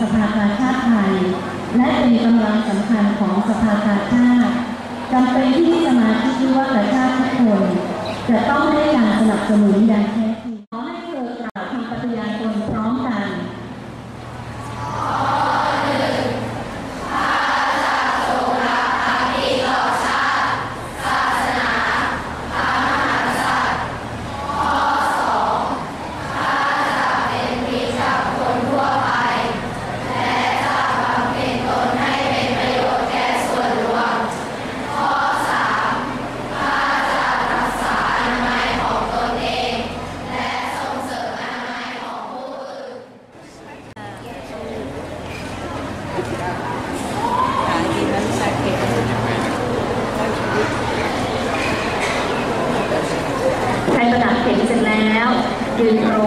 สภากาชาติไทย และเป็นกำลังสำคัญของสภากาชาติจำเป็นที่สมาชิกวิวัฒชาติทุกคน จะต้องได้การสนับสนุนอย่างแท้ ใครประดับเข็มเสร็จแล้วยืนตร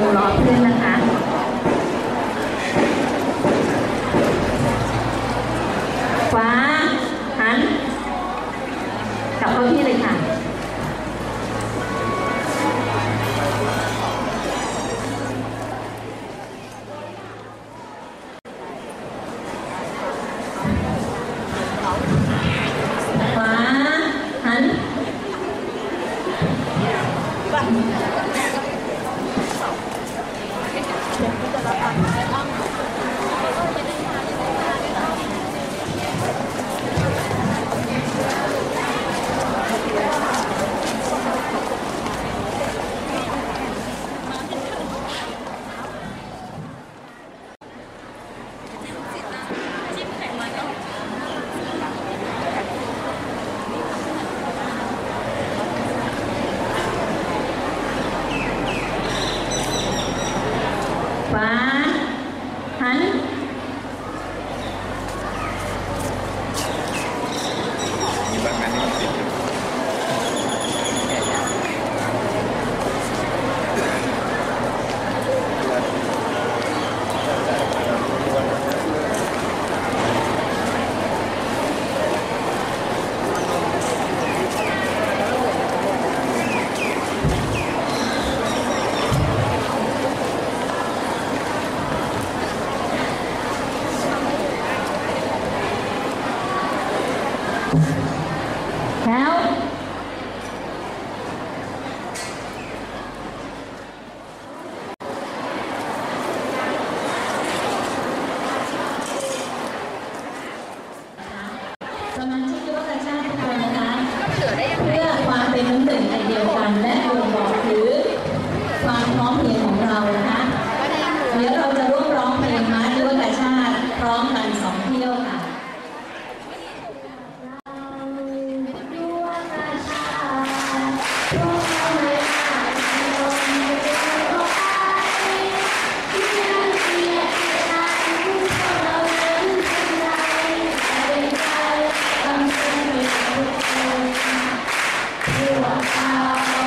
Wow.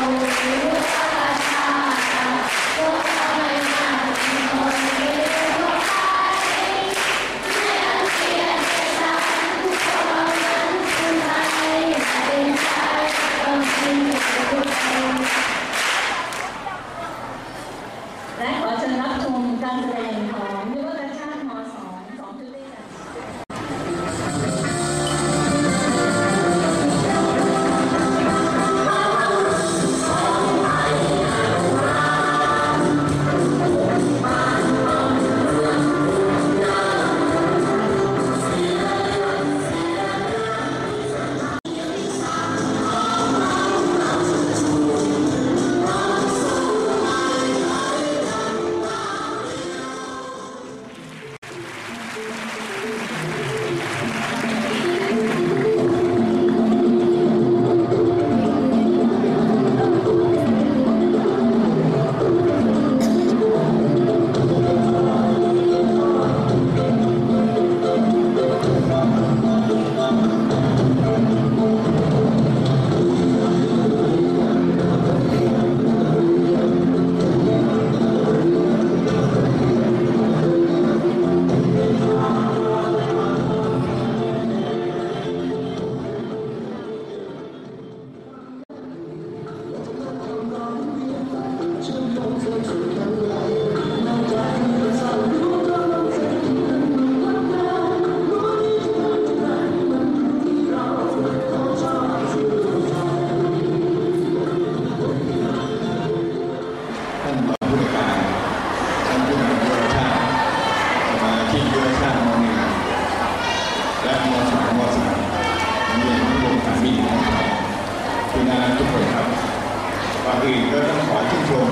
ก่อนอื่นก็ต้องขอชื่นชม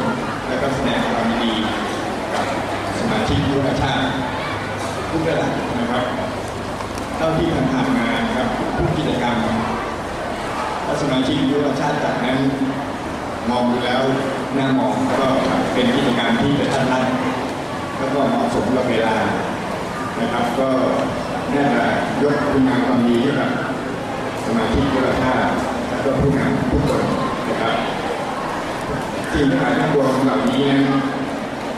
และก็แสดงความยินดีกับสมาชิกยุทธชาติทุกระดับนะครับ เท่าที่ผ่านๆมานครับทุกกิจกรรมถ้าสมาชิกยุทธชาติจัดนั้น มองดูแล้วน่ามองก็เป็นกิจกรรมที่กระทัดรัดแล้วก็เหมาะสมกับเวลานะครับ ก็น่าจะยกคุณงามความดีให้กับสมาชิกยุทธชาติ ก็ผู้นำทุกคนนะครับสิ่งทั้งหลายทั้งวงเหล่านี้นั้น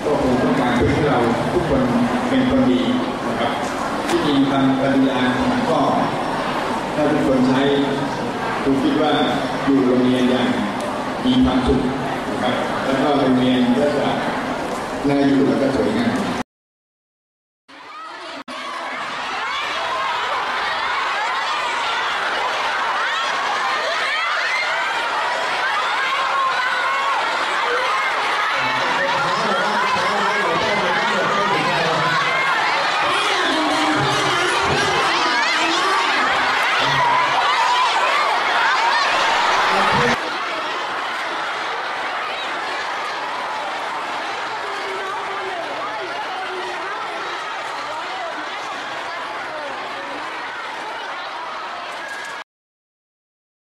ก็คงต้องการเพื่อให้เราทุกคนเป็นคนดีนะครับ ที่จริงคำปริญญาก็ถ้าทุกคนใช้ครูคิดว่าอยู่โรงเรียนอย่างมีความสุขนะครับ แล้วก็โรงเรียนก็จะน่าอยู่แล้วก็สวยงาม